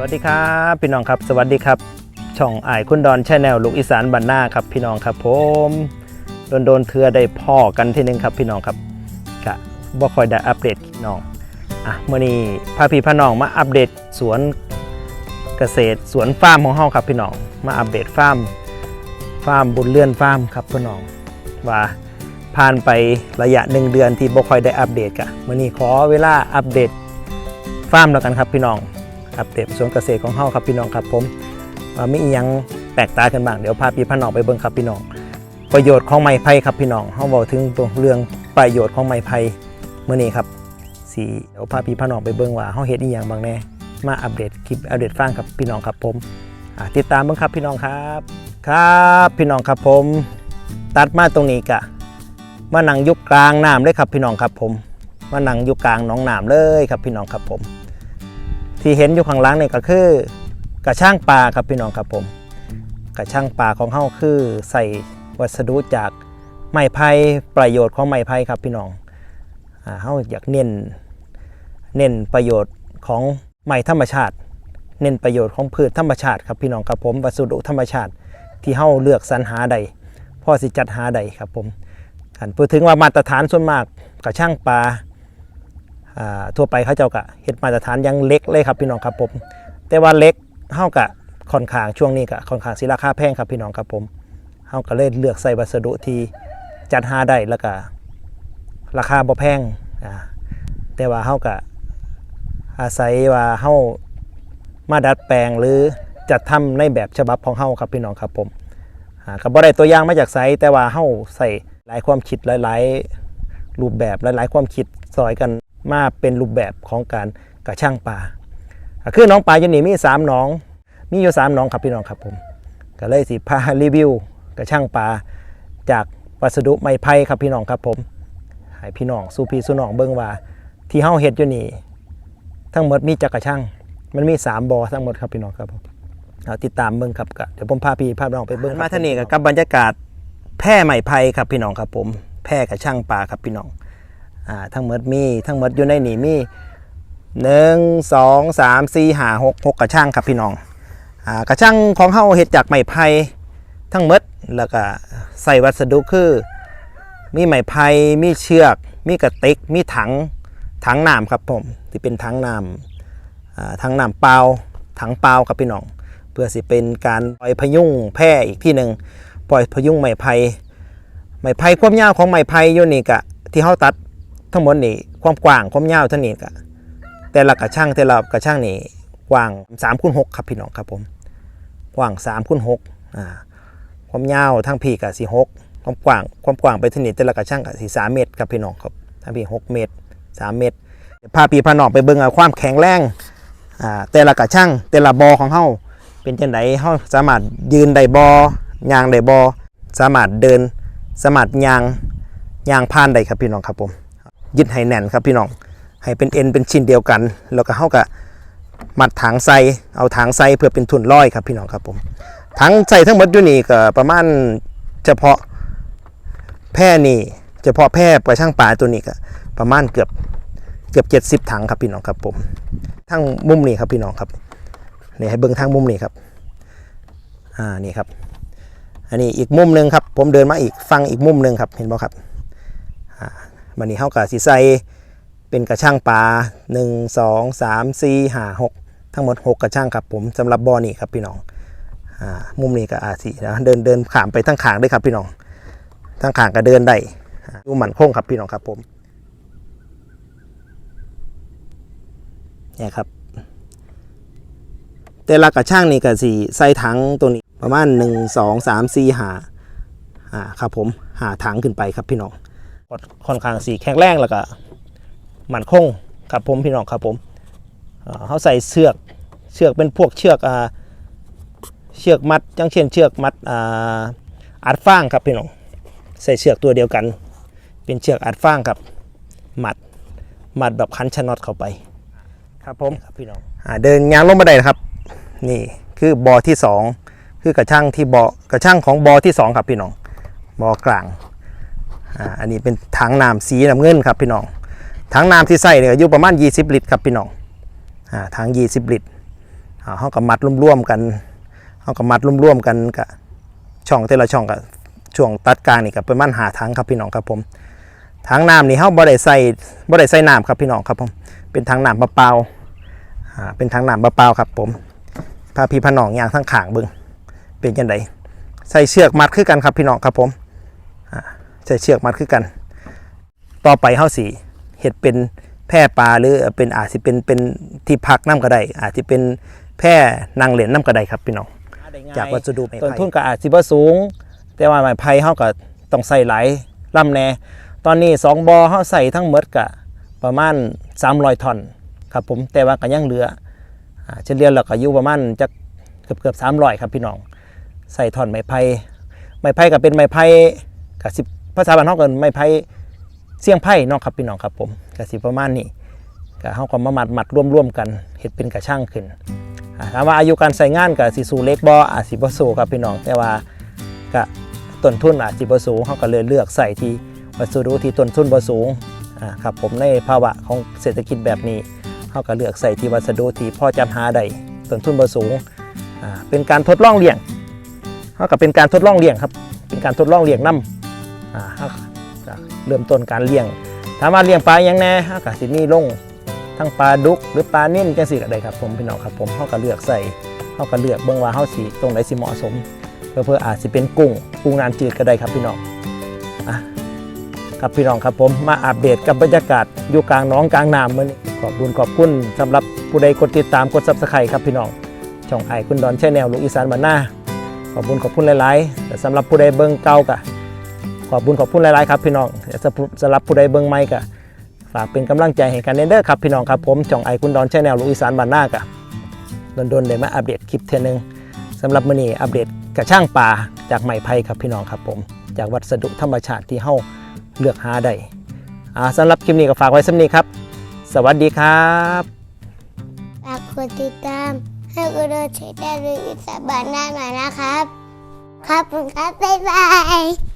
วัสดีครับพี่น้องครับสวัสดีครับช่องไอ้คุณดอนชาแนลลูกอีสานบันหน้าครับพี่น้องครับผมโดนโดนเทือได้พ่อกันทีหนึงครับพี่น้องครับกะบ่คอยได้อัปเดตน้องอะเมื่อนี้พาพี่พาน้องมาอัปเดตสวนเกษตรสวนฟาร์มของเฮาครับพี่น้องมาอัปเดตฟาร์มฟาร์มบุญเลื่อนฟาร์มครับพี่น้องว่าผ่านไประยะหนึ่งเดือนที่บ่คอยได้อัปเดตกะมื่อนี้ขอเวลาอัปเดตฟาร์มแล้วกันครับพี่น้อง อัปเดตสวนเกษตรของเฮาครับพี่น้องครับผมว่ามีอียังแปลกตากันบ้างเดี๋ยวพาพี่พน้องไปเบิ่งครับพี่น้อง ประโยชน์ของไม้ไผ่ครับพี่น้องเฮาเว้าถึงตัวเรื่องประโยชน์ของไม้ไผ่เมื้อนี้ครับสิเดี๋ยวพาพี่พน้องไปเบิ่งว่าเฮาเฮ็ดอีหยังบ้างแน่มาอัปเดตคลิปอัปเดตฟังครับพี่น้องครับผมติดตามเบิ่งครับพี่น้องครับ ครับพี่น้องครับผม ตัดมาตรงนี้กะมานั่งอยุกกลางน้ำเลยครับพี่น้องครับผมมานั่งอยู่กลางหนองน้ำเลยครับพี่น้องครับผม ที่เห็นอยู่ข้างหล่างนี่ก็คือกระช่างปลาครับพี่น้องครับผม กระช่างปลาของเฮาคือใส่วัสดุจากไม้ไผ่ประโยชน์ของไม้ไผ่ครับพี่น้องอ่าเฮาอยากเน้นเน้นประโยชน์ของไม้ธรรมชาติ เน้นประโยชน์ของพืชธรรมชาติครับพี่น้องครับผมวัสดุธรรมชาติที่เฮาเลือกสรรหาใดพ่อสิจัดหาใดครับผมกันพูดถึงว่ามาตรฐานส่วนมากกระช่างปลา ทั่วไปเขาเจ้ากะเห็ดมาตรฐานยังเล็กเลยครับพี่น้องครับผม แต่ว่าเล็กเท่ากับค่อนข้างช่วงนี้กะค่อนข้างสิราคาแพงครับพี่น้องครับผมเฮาก็เลยเลือกใส่วัสดุที่จัดหาได้แล้วก็ราคาบ่แพงแต่ว่าเฮากะอาศัยว่าเฮามาดัดแปลงหรือจัดทำในแบบฉบับของเฮาครับพี่น้องครับผมก็บ่ได้ตัวอย่างมาจากไสแต่ว่าเฮาใส่หลายความคิดหลาย ๆ รูปแบบหลาย ๆ ความคิดซอยกัน มาเป็นรูปแบบของการกระช่างปลาคือน้องปลาอยู่นี่มีสามหน้อง มีอยู่สามหน้องครับพี่น้องครับผมก็เลยสิพารีวิวกระช่างปลาจากวัสดุไม้ไผ่ครับพี่น้องครับผมให้พี่น้องสู่พี่สู่น้องเบิ่งว่า ที่เฮาเฮ็ดอยู่นี่ ทั้งหมดมีจักกระช่างมันมีสามบ่อทั้งหมดครับพี่น้องครับผมเอาติดตามเบิ่งครับก็เดี๋ยวผมพาพี่พาน้องไปเบิ่งมาท่านี่ก็กับบรรยากาศแพร่ไม้ไผ่ครับพี่น้องครับผมแพร่กระช่างปลาครับพี่น้อง อ่าทั้งหมดมีทั้งหมดอยู่ในนี่มีหนึ่งสองสามสี่ห้าหกหกกระช่างครับพี่น้องอ่ากระช่างของเฮาเฮ็ดจากไม้ไผ่ทั้งหมดแล้วก็ใส่วัสดุคือ มีไม้ไผ่มีเชือก มีกระติก มีถังถังน้ำครับผมที่เป็นถังน้ำอ่าถังน้ำเปล่าถังเปล่าครับพี่น้อง เพื่อสิเป็นการปล่อยพยุงแพร่อีกที่หนึ่งปล่อยพยุงไม้ไผ่ไม้ไผ่ความยาวของไม้ไผ่อยู่นี่กะที่เฮาตัด ทั้งหมดนี่ความกว้างความยาวเท่านี้ก็แต่ละกระช่างแต่ละกระช่างนี่กว้าง3คูณ6ครับพี่น้องครับผมกว้าง3คูณ6อ่าความยาวทั้งพี่กับสี่หกความกว้างความกว้างไปเท่านี้แต่ละกระช่างกับสี่สามเมตรครับพี่น้องครับทั้งพี่6เมตร 3 เมตรพาพี่พาน้องไปเบิ่งเอาความแข็งแรงอ่าแต่ละกระช่างแต่ละบอของเฮาเป็นจังไดเฮาสามารถยืนได้บอยางได้บอสามารถเดินสามารถยางยางผ่านได้ครับพี่น้องครับผม ยึดให้แน่นครับพี่น้อง ให้เป็นเอ็นเป็นชิ้นเดียวกัน แล้วก็เข้ากับมัดถังใสเอาถังใสเพื่อเป็นทุนร้อยครับพี่น้องครับผมถังใสทั้งหมดอยู่นี่ก็ประมาณเฉพาะแพร่นี่เฉพาะแพร่ปลาช่างปลาตัวนี้ก็ประมาณเกือบเกือบเจ็ดสิบถังครับพี่น้องครับผมทั้งมุมนี้ครับพี่น้องครับนี่ให้เบิ้งทั้งมุมนี้ครับอ่านี่ครับ อันนี้อีกมุมหนึ่งครับ ผมเดินมาอีกฟังอีกมุมหนึ่งครับเห็นบ่ครับ บันนี้เฮากับสีใส่เป็นกระช่างปลา1 2 3 4 5 6 ทั้งหมด 6 กระช่างครับผมสำหรับบ่อนี่ครับพี่น้องอ่ามุมนี้ก็อาสีนะเดินเดินขามไปทั้งขางด้วยครับพี่น้องทั้งขางก็เดินได้ดูหมันโค้งครับพี่น้องครับผมเนี่ยครับ แต่ละกระช่างนี่ก็สีใส่ถังตัวนี้ประมาณ 1 2 3 4 5อ่าครับผมหาถังขึ้นไปครับพี่น้อง ค่อนข้างสีแข็งแรงแล้วก็หมันคงครับผมพี่น้องครับผมเขาใส่เชือกเชือกเป็นพวกเชือกเชือกมัดอย่างเช่นเชือกมัดอัดฟางครับพี่น้องใส่เชือกตัวเดียวกัน เป็นเชือกอัดฟางครับมัดมัดแบบคันชะน็อตเข้าไป ครับผมครับพี่น้องอเดินยางลงบันไดนะครับ นี่คือบอที่สองคือกระช่างที่บอกระช่างของบอที่สองครับพี่น้องบอกลาง อ่าอันนี้เป็นถังน้ำสีน้ำเงินครับพี่น้องถังน้ำที่ใส่เนี่ยอยู่ประมาณ 20 ลิตรครับพี่น้องอ่าถัง 20 ลิตรอ่าเฮาก็มัดร่วมๆกันเฮาก็มัดร่วมๆกันกะช่องแต่ละช่องก็ช่วงตัดกลางนี่ก็ประมาณหาถังครับพี่น้องครับผมถังน้ำนี่เฮาบ่ได้ใส่บ่ได้ใส่น้ำครับพี่น้องครับผมเป็นถังน้ำเปล่าอ่าเป็นถังน้ำเปล่าครับผมพาพี่พน้องย่างทั้งขางเบิ่งเป็นจังไดใส่เชือกมัดคือกันครับพี่น้องครับผม ใส่เชือกมัดคือกัน ต่อไปเฮาสิเฮ็ดเป็นแพร่ปลาหรือเป็นอาจสิเป็นเป็นที่พักน้ำก็ได้อาจจะเป็นแพร่นางเหรียญน้ำก็ได้ครับพี่น้องจากวัสดุไม้ไผ่ต้นทุนก็อาจสิบ่สูง แต่ว่าไม้ไผ่เฮาก็ต้องใส่หลายลำแน่ตอนนี้2บอเฮาใส่ทั้งหมดก็ประมาณ300ท่อนครับผมแต่ว่าก็ยังเหลืออ่าเฉลี่ยแล้วก็อยู่ประมาณจักเกือบเกือบ300ครับพี่น้อง ใส่ท่อนไม้ไผ่ไม้ไผ่ก็เป็นไม้ไผ่ก็สิ ภาษาบ้านเฮาก็ไม้ไผ่เสี่ยงไผ่เนาะครับพี่น้องครับผมก็สิประมาณนี้ก็เฮาก็มามัดมัดร่วมๆกันเฮ็ดเป็นกระช่างขึ้นอ่าถามว่าอายุการใส่งานกับสิสูเล็กบ่อาจสิบ่สูครับพี่น้องแต่ว่าก็ต้นทุนอาจสิบ่สูงเขาก็เลยเลือกใส่ที่วัสดุที่ต้นทุนบ่สูงครับผมในภาวะของเศรษฐกิจแบบนี้เขาก็เลือกใส่ที่วัสดุที่พอจำหาได้ต้นทุนบ่สูงเป็นการทดลองเลี้ยงเขาก็เป็นการทดลองเลี้ยงครับเป็นการทดลองเลี้ยงนำ เขากเริ่มต้นการเลี้ยงถามว่าเลี้ยงปลาอย่างแน่เขาก็สิมีลงทั้งปลาดุกหรือปลาเน่นจังสี่ก็ได้ครับผมพี่น้องครับผมเขาก็เลือกใส่เขาก็เลือกเบิ่งว่าเขาสีตรงไหนสิเหมาะสมเพื่อเพื่ออาจสิเป็นกุ้งกุ้งน้ำจืดก็ได้ครับพี่น้องอะครับพี่น้องครับผมมาอัปเดตกับบรรยากาศอยู่กลางน้องกลางน้ำมื้อนี้ขอบคุณขอบคุณสำหรับผู้ใดกดติดตามกดซับสไครต์ครับพี่น้องช่องไอคุณดอนแชนแนลลูกอีสานบ้านนาขอบคุณขอบคุณหลายๆแต่สำหรับผู้ใดเบิ่งเก่ากะ ขอบคุณขอบคุณหลายๆครับพี่น้องสำหรับผู้ใดเบิ่งใหม่กะฝากเป็นกำลังใจให้กันเด้อครับพี่น้องครับผมจ่องไอคุณดอนแชนแนลลูกอีสานบ้านนากะโดนๆเลยมาอัปเดตคลิปเทนึงสำหรับมื้อนี้อัปเดตกระช่างป่าจากไม้ไผ่ครับพี่น้องครับผม จากวัสดุธรรมชาติที่เฮาเลือกหาได้อ่าสำหรับคลิปนี้ก็ฝากไว้สำนี้ครับ สวัสดีครับฝากกดติดตามให้กูโดนใช้ได้เลยอิสระบานหน้าหน่อยนะครับ ครับคุณครับบ๊ายบาย